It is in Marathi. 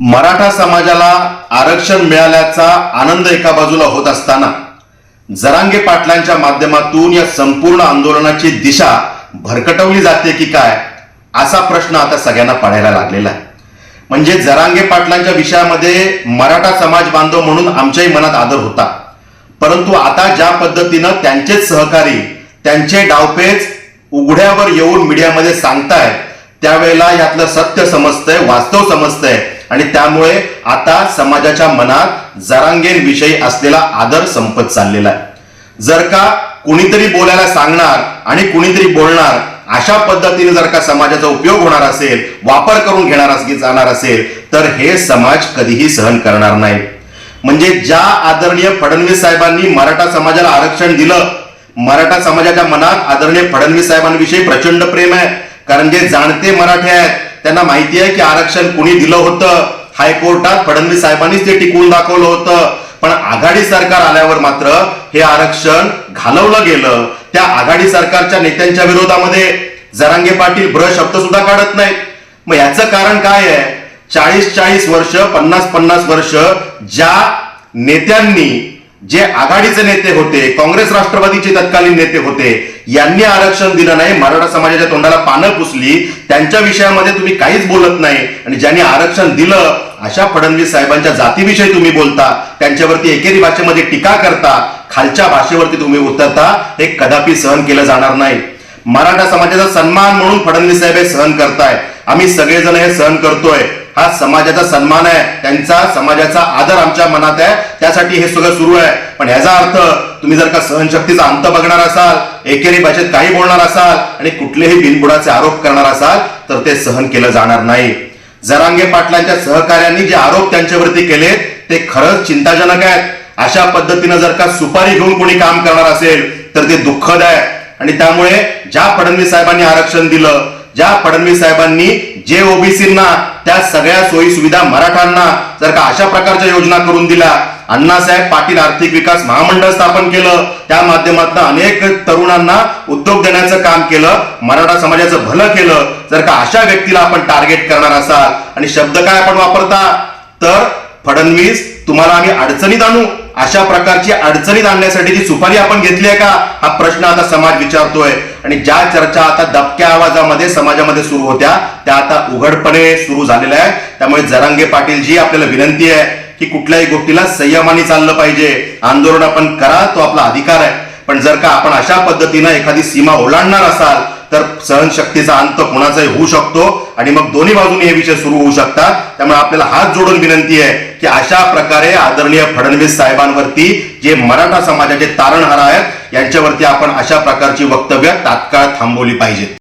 मराठा समाजाला आरक्षण मिळाल्याचा आनंद एका बाजूला होत असताना जरांगे पाटलांच्या माध्यमातून या संपूर्ण आंदोलनाची दिशा भरकटवली जाते की काय असा प्रश्न आता सगळ्यांना पडायला लागलेला आहे. म्हणजे जरांगे पाटलांच्या विषयामध्ये मराठा समाज बांधव म्हणून आमच्याही मनात आदर होता. परंतु आता ज्या पद्धतीनं त्यांचेच सहकारी त्यांचे डावपेच उघड्यावर येऊन मीडियामध्ये सांगतायत त्यावेळेला यातलं सत्य समजतंय वास्तव समजतंय आणि त्यामुळे आता समाजाच्या मनात जरांगेंविषयी असलेला आदर संपत चाललेला आहे. जर का कुणीतरी बोलायला सांगणार आणि कुणीतरी बोलणार अशा पद्धतीने जर का समाजाचा उपयोग होणार असेल वापर करून घेणार जाणार असेल तर हे समाज कधीही सहन करणार नाही. म्हणजे ज्या आदरणीय फडणवीस साहेबांनी मराठा समाजाला आरक्षण दिलं मराठा समाजाच्या मनात आदरणीय फडणवीस साहेबांविषयी प्रचंड प्रेम आहे. कारण जे जाणते मराठे आहेत त्यांना माहिती आहे की आरक्षण कुणी दिलं होतं? हायकोर्टात फडणवीस साहेबांनीच ते टिकवून दाखवलं होतं. पण आघाडी सरकार आल्यावर मात्र हे आरक्षण घालवलं गेलं. त्या आघाडी सरकारच्या नेत्यांच्या विरोधामध्ये जरांगे पाटील ब्र शब्द सुद्धा काढत नाहीत. मग याचं कारण काय आहे? चाळीस चाळीस वर्ष पन्नास पन्नास वर्ष ज्या नेत्यांनी जे आघाडीचे नेते होते काँग्रेस राष्ट्रवादीचे तत्कालीन नेते होते यांनी आरक्षण दिलं नाही मराठा समाजाच्या तोंडाला पानं पुसली त्यांच्या विषयामध्ये तुम्ही काहीच बोलत नाही. आणि ज्यांनी आरक्षण दिलं अशा फडणवीस साहेबांच्या जातीविषयी तुम्ही बोलता त्यांच्यावरती एकेरी भाषेमध्ये टीका करता खालच्या भाषेवरती तुम्ही उतरता हे कदापि सहन केलं जाणार नाही. मराठा समाजाचा सन्मान म्हणून फडणवीस साहेब हे सहन करताय आम्ही सगळेजण हे सहन करतोय. हा समाजाचा सन्मान आहे. त्यांचा समाजाचा आदर आमच्या मनात आहे. त्यासाठी हे सगळं सुरू आहे. पण याचा अर्थ तुम्ही जर का सहनशक्तीचा अंत बघणार असाल एकेरी भाषेत काही बोलणार असाल आणि कुठलेही बिनबुडाचे आरोप करणार असाल तर ते सहन केलं जाणार नाही. जरांगे पाटलांच्या सहकार्यांनी जे आरोप त्यांच्यावरती केले ते खरंच चिंताजनक आहेत. अशा पद्धतीनं जर का सुपारी घेऊन कोणी काम करणार असेल तर ते दुःखद आहे. आणि त्यामुळे ज्या फडणवीस साहेबांनी आरक्षण दिलं ज्या फडणवीस साहेबांनी जे ओबीसींना त्या सगळ्या सोयी सुविधा मराठांना जर का अशा प्रकारच्या योजना करून दिल्या अण्णासाहेब पाटील आर्थिक विकास महामंडळ स्थापन केलं त्या माध्यमातून अनेक तरुणांना उद्योग देण्याचं काम केलं मराठा समाजाचं भलं केलं जर का अशा व्यक्तीला आपण टार्गेट करणार असाल आणि शब्द काय आपण वापरता? तर फडणवीस तुम्हाला आम्ही अडचणीत आणू. अशा प्रकारची अडचणीत आणण्यासाठी ती सुपारी आपण घेतली आहे का? हा प्रश्न आता समाज विचारतोय. आणि ज्या चर्चा आता दबक्या आवाजामध्ये समाजामध्ये सुरू होत्या त्या आता उघडपणे सुरू झालेल्या आहे त्यामुळे जरांगे पाटील जी आपल्याला विनंती आहे की कुठल्याही गोष्टीला संयमाने चाललं पाहिजे. आंदोलन आपण करा तो आपला अधिकार आहे. पण जर का आपण अशा पद्धतीनं एखादी सीमा ओलांडणार असाल तर सहनशक्तीचा अंत कुणाचाही होऊ शकतो. आणि मग दोन्ही बाजूने हे विषय सुरू होऊ शकतात. त्यामुळे आपल्याला हात जोडून विनंती आहे की अशा प्रकारे आदरणीय फडणवीस साहेबांवरती जे मराठा समाजाचे तारणहार आहेत यांच्यावरती आपण अशा प्रकारची वक्तव्य तात्काळ थांबवली पाहिजेत